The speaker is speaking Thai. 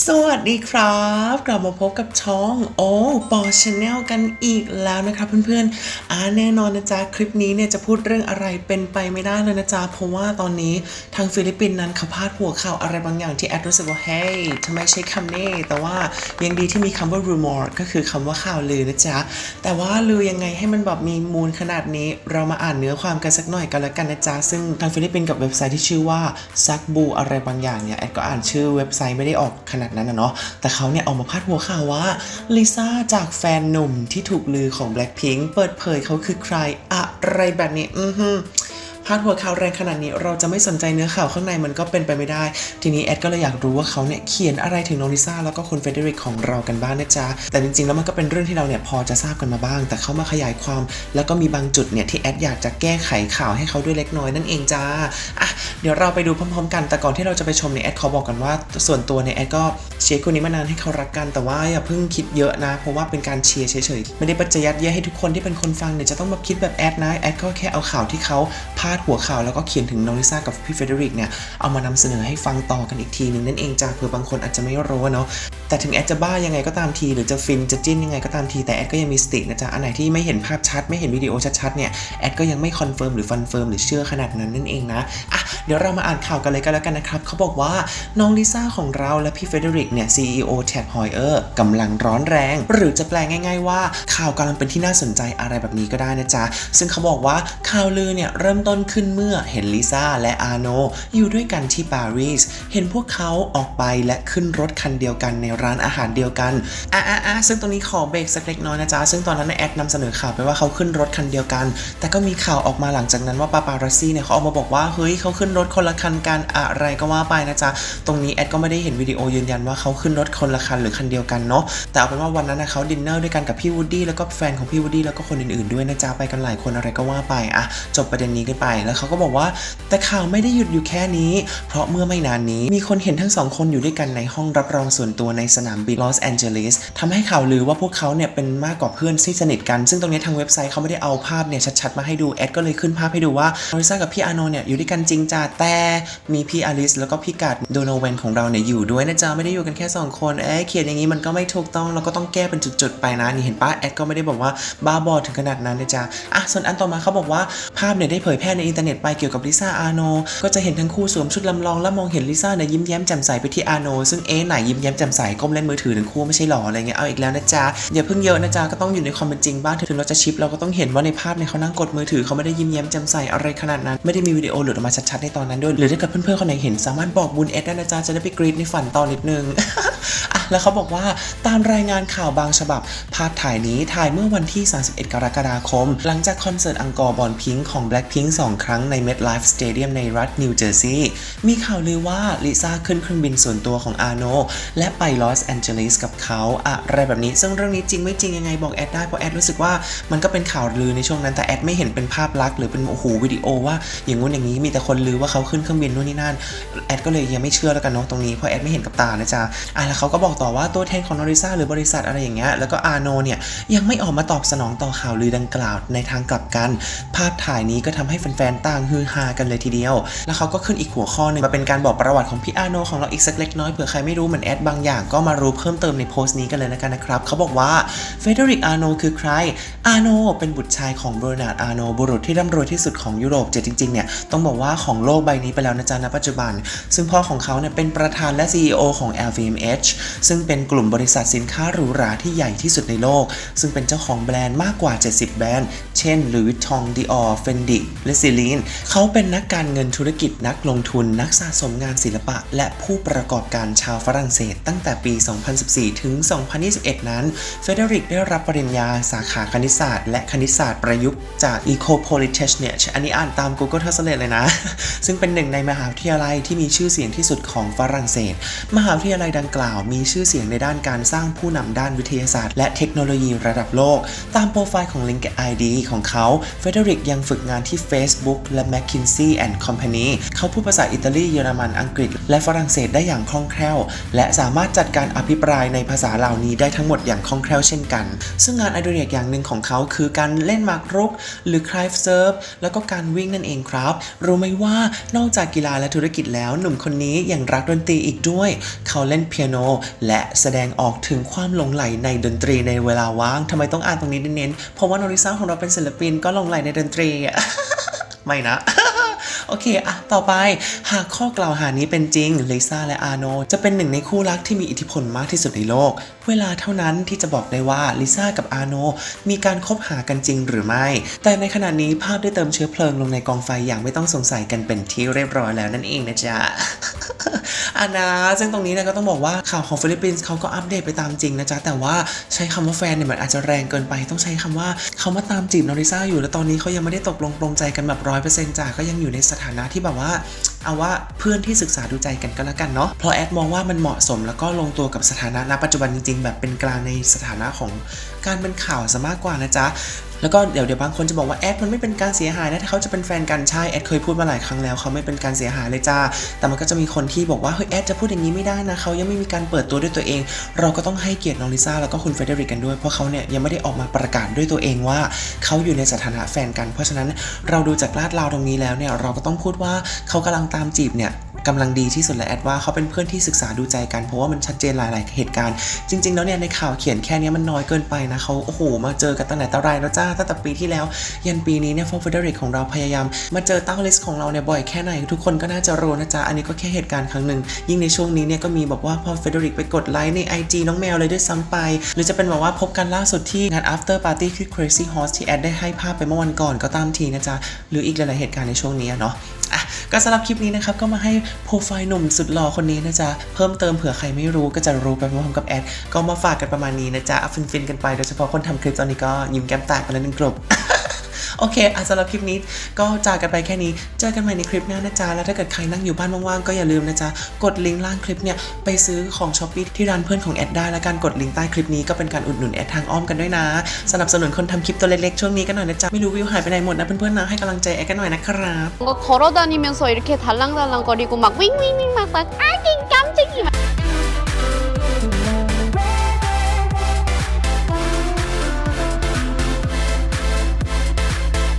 สวัสดีครับ กลับมาพบกับช่องโอ้ปอชาแนลกันอีกแล้วนะครับเพื่อนๆอ่าแน่นอนนะจ๊ะ คลิปนี้เนี่ยจะพูดเรื่องอะไรเป็นไปไม่ได้เลยนะจ๊ะ เพราะว่าตอนนี้ทางฟิลิปปินส์นั้นเขาพาดหัวข่าวอะไรบางอย่างที่แอดรู้สึกว่าเฮ้ยทำไมใช้คำนี้ แต่ว่ายังดีที่มีคำว่า rumor ก็คือคำว่าข่าวลือนะจ๊ะ แต่ว่าลือยังไงให้มันแบบมีมูลขนาดนี้ เรามาอ่านเนื้อความกันสักหน่อยกันแล้วกันนะจ๊ะ ซึ่งทางฟิลิปปินส์กับเว็บไซต์ที่ชื่อว่าซักบูอะไรบางอย่างเนี่ยแอดก็อ่านชื่อเว็บไซต์ไม่ได้ออกขนาดนั้นนะเนาะแต่เขาเนี่ยออกมาพาดหัวข่าวว่าลิซ่าจากแฟนหนุ่มที่ถูกลือของ Blackpink เปิดเผยเขาคือใครอะไรแบบนี้ อือฮึ พาดหัวข่าวแรงขนาดนี้เราจะไม่สนใจเนื้อข่าวข้างในมันก็เป็นไปไม่ได้ ทีนี้แอดก็เลยอยากรู้ว่าเขาเนี่ยเขียนอะไรถึงน้องลิซ่าแล้วก็คุณเฟเดริกของเรากันบ้างนะจ๊ะแต่จริงๆแล้วมันก็เป็นเรื่องที่เราเนี่ยพอจะทราบกันมาบ้าง แต่เขามาขยายความ แล้วก็มีบางจุดเนี่ยที่แอดอยากจะแก้ไขข่าวให้เขาด้วยเล็กน้อยนั่นเองจ้าอะเดี๋ยวเราไปดูพร้อมๆ กันแต่ก่อนที่เราจะไปชมเนี่ยแอดขอบอกกันว่าส่วนตัวเนี่ยแอดก็เชียร์คู่นี้มานานให้เขารักกันแต่ว่าอย่าเพิ่งคิดเยอะนะเพราะว่าเป็นการเชียร์เฉยๆไม่ได้ปัจจัยัดเยียให้ทุกคนที่เป็นคนฟังเนี่ยจะต้องมาคิดแบบแอดนะแอดก็แค่เอาข่าวที่เขา พาดหัวข่าวแล้วก็เขียนถึงน้องลิซ่ากับพี่เฟเดริกเนี่ยเอามานำเสนอให้ฟังต่อกันอีกทีนึงนั่นเองจ้าเผื่อบางคนอาจจะไม่รู้อะเนาะ แต่ถึงแอดจะบ้ายังไงก็ตามทีหรือจะฟินจะจิ้นยังไงก็ตามทีแต่แอดก็ยังมีสตินะจ๊ะอันไหนที่ไม่เห็นภาพชัดไม่เห็นวิดีโอชัดๆเนี่ยแอดก็ยังไม่คอนเฟิร์มหรือฟันเฟิร์มหรือเชื่อขนาดนั้นนั่นเองนะอะเดี๋ยวเรามาอ่านข่าวกันเลยก็แล้วกันนะครับเขาบอกว่าน้องลิซ่าของเราและพี่เฟเดริกเนี่ย CEO แท็กฮอยเออร์กำลังร้อนแรง หรือจะแปลง่าย ๆ ว่าข่าวกำลังเป็นที่น่าสนใจอะไรแบบนี้ก็ได้นะจ๊ะซึ่งเขาบอกว่าข่าวลือเนี่ยเริ่มต้นขึ้นเมื่อเห็นลิซ่าและอาโนอยู่ด้วยกันที่ปารีสเห็นพวกเขาออกไปและขึ้นรถคันเดียวกันในร้านอาหารเดียวกันอะอะอะซึ่งตรงนี้ขอเบรกสักเล็กน้อยนะจ๊ะ ซึ่งตอนนั้นแอดนำเสนอข่าวไปว่าเขาขึ้นรถคันเดียวกัน แต่ก็มีข่าวออกมาหลังจากนั้นว่าปาปารัสซี่เนี่ยเขาออกมาบอกว่า เฮ้ยเขาขึ้นรถคนละคันกันอะไรก็ว่าไปนะจ๊ะ ตรงนี้แอดก็ไม่ได้เห็นวิดีโอยืนยันว่าเขาขึ้นรถคนละคันหรือคันเดียวกันเนาะ แต่เอาเป็นว่าวันนั้นนะเขาดินเนอร์ด้วยกันกับพี่วูดดี้แล้วก็แฟนของพี่วูดดี้แล้วก็คนอื่นๆด้วยนะจ๊ะไปกันหลายคนอะไรก็ว่าไปอะจบประเด็นนี้กันไปแล้วเขาก็บอกว่า แต่ข่าวไม่ได้หยุดอยู่แค่นี้ เพราะเมื่อไม่นานนี้มีคนเห็นทั้งสองคนอยู่ด้วยกันในห้องรับรองส่วนตัวในสนามบินลอสแอนเจลิสทำให้ข่าวลือว่าพวกเขาเนี่ยเป็นมากกว่าเพื่อนที่สนิทกัน ซึ่งตรงนี้ทางเว็บไซต์เขาไม่ได้เอาภาพเนี่ยชัดๆมาให้ดูแอดก็เลยขึ้นภาพให้ดูว่าโรซ่ากับพี่อาโนเนี่ยอยู่ด้วยกันจริงจ้าแต่มีพี่อลิสแล้วก็พี่กัดโดโนเวนของเราเนี่ยอยู่ด้วยนะจ๊ะไม่ได้อยู่กันแค่สองคนเอ๊ะเขียนอย่างนี้มันก็ไม่ถูกต้องเราก็ต้องแก้เป็นจุดๆไปนะนี่เห็นป้าแอดก็ไม่ได้บอกว่าบ้าบอถึงขนาดนั้นนะจ๊ะอะส่วนอันต่อมาเขาบอกว่าภาพเนี่ยได้เผยแพร่ในอินเทอร์เน็ตไปเกี่ยวกับลิซ่าอาโนก็จะเห็นทั้งคู่สวมชุดลำลองและมองเห็นลิซ่าเนี่ยยิ้มแย้มแจ่มใสไปที่อาโนซึ่งเอ๊ไหนยิ้มแย้มแจ่มใสก้มเล่นมือถือทั้งคู่ไม่ใช่หรออะไรเงี้ยเอาอีกแล้วนะจ๊ะอย่าเพิ่งเยอะนะจ๊ะก็ต้องอยู่ในความเป็นจริงบ้างถึงเราจะชิปเราก็ต้องเห็นว่าในภาพเนี่ยเขานั่งกดมือถือเขาไม่ได้ยิ้มแย้มแจ่มใสอะไรขนาดนั้นไม่ได้มีวิดีโอหลุดออกมาชัดๆในตอนนั้นด้วยหรือถ้าเกิดเพื่อนๆคนไหนเห็นสามารถบอกบุญเอสได้นะจ๊ะจะได้ไปกรีดในฝันตอนนิดนึง แล้วเขาบอกว่าตามรายงานข่าวบางฉบับ ภาพถ่ายนี้ถ่ายเมื่อวันที่ 31 กรกฎาคม หลังจากคอนเสิร์ตอังกอร์บอลพิงค์ของ Blackpink 2 ครั้งใน MetLife Stadium ในรัฐนิวเจอร์ซีย์มีข่าวลือว่าลิซ่าขึ้นเครื่องบินส่วนตัวของอาโนและไปลอสแอนเจลิสกับเขาอะไรแบบนี้ ซึ่งเรื่องนี้จริงไม่จริงยังไงบอกแอดได้เพราะแอดรู้สึกว่ามันก็เป็นข่าวลือในช่วงนั้นแต่แอดไม่เห็นเป็นภาพลักษณ์หรือเป็นโอ้โหวิดีโอว่าอย่างงู้นอย่างนี้มีแต่คนลือว่าเขาขึ้นเครื่องบินนู่นนี่นั่นแอดก็เลยยังไม่เชื่อแล้วกันเนาะตรงนี้เพราะแอดไม่เห็นกับตานะจ๊ะอะแล้วเขาก็บอกต่อว่าตัวแทนของนอริซ่าหรือบริษัทอะไรอย่างเงี้ยแล้วก็อาโนเนี่ยยังไม่ออกมาตอบสนองต่อข่าวลือดังกล่าวในทางกลับกัน ภาพถ่ายนี้ก็ทำให้แฟนๆต่างฮือฮากันเลยทีเดียว แล้วเขาก็ขึ้นอีกหัวข้อหนึ่งมาเป็นการบอกประวัติของพี่อาโนของเราอีกสักเล็กน้อยเผื่อใครไม่รู้เหมือนแอดบางอย่างก็มารู้เพิ่มเติมในโพสต์นี้กันเลยนะกันนะครับเขาบอกว่าเฟเดริกอาโนคือใครอาโนเป็นบุตรชายของเบอร์นาร์ดอาโนบุรุษที่ร่ำรวยที่สุดของยุโรปเจ็จริงๆเนี่ยต้องบอกว่าของโลกใบนี้ไปแล้วนะจ๊ะณปัจจุบัน ซึ่งพ่อของเขาเนี่ยเป็นประธานและ CEO ของ LVMH ซึ่งึ่งเป็นกลุ่มบริษัทสินค้าหรูหราที่ใหญ่ที่สุดในโลก ซึ่งเป็นเจ้าของแบรนด์มากกว่า 70 แบรนด์ เช่น Louis Vuitton Dior Fendi และ Celine เขาเป็นนักการเงินธุรกิจนักลงทุนนักสะสมงานศิลปะ และผู้ประกอบการชาวฝรั่งเศส ตั้งแต่ปี 2014 ถึง 2021 นั้น เฟเดริกได้รับปริญญาสาขาคณิตศาสตร์ และคณิตศาสตร์ประยุกต์จาก Eco Polytechnic อันนี้อ่านตาม Google Translate เลยนะ ซึ่งเป็นหนึ่งในมหาวิทยาลัยที่มีชื่อเสียงที่สุดของฝรั่งเศส มหาวิทยาลัยดังกล่าวมีชื่อเสียงในด้านการสร้างผู้นำด้านวิทยาศาสตร์ และเทคโนโลยีระดับโลก ตามโปรไฟล์ของ LinkedIn ของเขาเฟเดริกยังฝึกงานที่ Facebook และ McKinsey and Company เขาพูดภาษาอิตาลี เยอรมัน อังกฤษ และฝรั่งเศสได้อย่างคล่องแคล่ว และสามารถจัดการอภิปรายในภาษาเหล่านี้ได้ทั้งหมดอย่างคล่องแคล่วเช่นกัน ซึ่งงานอดิเรกอย่างหนึ่งของเขาคือการเล่นมากรุก หรือ c r i v e Surf แล้วก็การวิ่งนั่นเองครับ รู้ไหมว่านอกจากกีฬาและธุรกิจแล้ว หนุ่มคนนี้ยังรักดนตรีอีกด้วย เขาเล่นเปียโน และแสดงออกถึงความหลงใหลในดนตรีในเวลาว่างทำไมต้องอ่านตรงนี้เน้นๆเพราะว่าโนริซ่าของเราเป็นศิลปินก็หลงใหลในดนตรีอะไม่นะ โอเคอะต่อไปหากข้อกล่าวหานี้เป็นจริงลิซ่าและอาโนจะเป็นหนึ่งในคู่รักที่มีอิทธิพลมากที่สุดในโลก เวลาเท่านั้นที่จะบอกได้ว่าลิซ่ากับอาโนมีการคบหากันจริงหรือไม่ แต่ในขณะนี้ภาพได้เติมเชื้อเพลิงลงในกองไฟอย่างไม่ต้องสงสัยกันเป็นที่เรียบร้อยแล้วนั่นเองนะจ๊ะอานะซึ่งตรงนี้นะก็ต้องบอกว่าข่าวของฟิลิปปินส์เขาก็อัปเดตไปตามจริงนะจ๊ะแต่ว่าใช้คำว่าแฟนเนี่ยมันอาจจะแรงเกินไป ต้องใช้คำว่าเขามาตามจีบนอริซ่าอยู่แล้วตอนนี้เขายังไม่ได้ตกลงปรงใจกันแบบร้อยเปอร์เซ็นต์จ้ะก็ยังอยู่ในสถานะที่แบบว่า เอาว่าเพื่อนที่ศึกษาดูใจกันก็แล้วกันเนาะเพราะแอดมองว่ามันเหมาะสมแล้วก็ลงตัวกับสถานะณปัจจุบันจริงๆ แบบเป็นกลางในสถานะของการเป็นข่าวซะมากกว่านะจ๊ะ แล้วก็เดี๋ยวเดี๋ยวบางคนจะบอกว่าแอดมันไม่เป็นการเสียหายนะถ้าเขาจะเป็นแฟนกันใช่แอดเคยพูดมาหลายครั้งแล้วเขาไม่เป็นการเสียหายเลยจ้าแต่มันก็จะมีคนที่บอกว่าเฮ้ยแอดจะพูดอย่างนี้ไม่ได้นะเขายังไม่มีการเปิดตัวด้วยตัวเอง เราก็ต้องให้เกียรติน้องลิซ่าแล้วก็คุณเฟเดริกกันด้วยเพราะเขาเนี่ยยังไม่ได้ออกมาประกาศด้วยตัวเองว่าเขาอยู่ในสถานะแฟนกัน เพราะฉะนั้นเราดูจากลาดราวตรงนี้แล้วเนี่ยเราก็ต้องพูดว่าเขากำลังตามจีบเนี่ย กำลังดีที่สุดและแอดว่าเขาเป็นเพื่อนที่ศึกษาดูใจกันเพราะว่ามันชัดเจนหลาย ๆ เหตุการณ์ จริง ๆ แล้วเนี่ยในข่าวเขียนแค่นี้มันน้อยเกินไปนะเขาโอ้โหมาเจอกันตั้งแต่ตะไรแล้วจ้าตั้งแต่ปีที่แล้ว ยันปีนี้เนี่ยฟอร์เฟเดริกของเราพยายามมาเจอเต้าลิสของเราเนี่ยบ่อยแค่ไหน ทุกคนก็น่าจะรู้นะจ๊ะอันนี้ก็แค่เหตุการณ์ครั้งหนึ่งยิ่งในช่วงนี้เนี่ยก็มีบอกว่าพอเฟเดริกไปกดไลค์ใน IG น้องแมวเลยด้วยซ้ำไป หรือจะเป็นแบบว่าพบกันล่าสุดที่งาน after party ที่ Crazy Horse ที่แอดได้ให้ภาพไปเมื่อวันก่อนก็ตามทีนะจ๊ะหรืออีกหลายๆเหตุการณ์ในช่วงนี้เนาะอะก็สำหรับคลิปนี้นะครับก็มาให้โปรไฟล์หนุ่มสุดหล่อคนนี้นะจ๊ะ เพิ่มเติมเผื่อใครไม่รู้ก็จะรู้ไปพร้อมกับแอด ก็มาฝากกันประมาณนี้นะจ๊ะฟินๆกันไปโดยเฉพาะคนทำคลิปตอนนี้ก็ยิ้มแก้มแตกไปแล้วหนึ่งกลุ่ม โอเคอ่ะสำหรับคลิปนี้ก็จากกันไปแค่นี้ เจอกันใหม่ในคลิปหน้านะจ๊ะ แล้วถ้าเกิดใครนั่งอยู่บ้านว่างๆ ก็อย่าลืมนะจ๊ะ กดลิงก์ล่างคลิปเนี่ย ไปซื้อของช้อปปี้ที่ร้านเพื่อนของแอดได้ และการกดลิงก์ใต้คลิปนี้ก็เป็นการอุดหนุนแอดทางอ้อมกันด้วยนะ สนับสนุนคนทำคลิปตัวเล็กๆ ช่วงนี้กันหน่อยนะจ๊ะ ไม่รู้วิวหายไปไหนหมดนะเพื่อนๆนะ ให้กำลังใจแอดกันหน่อยนะครับ 뭔가 걸어 다니면서 이렇게 달랑달랑거리고 막 윙윙윙 막, 막 아기 깜짝이 막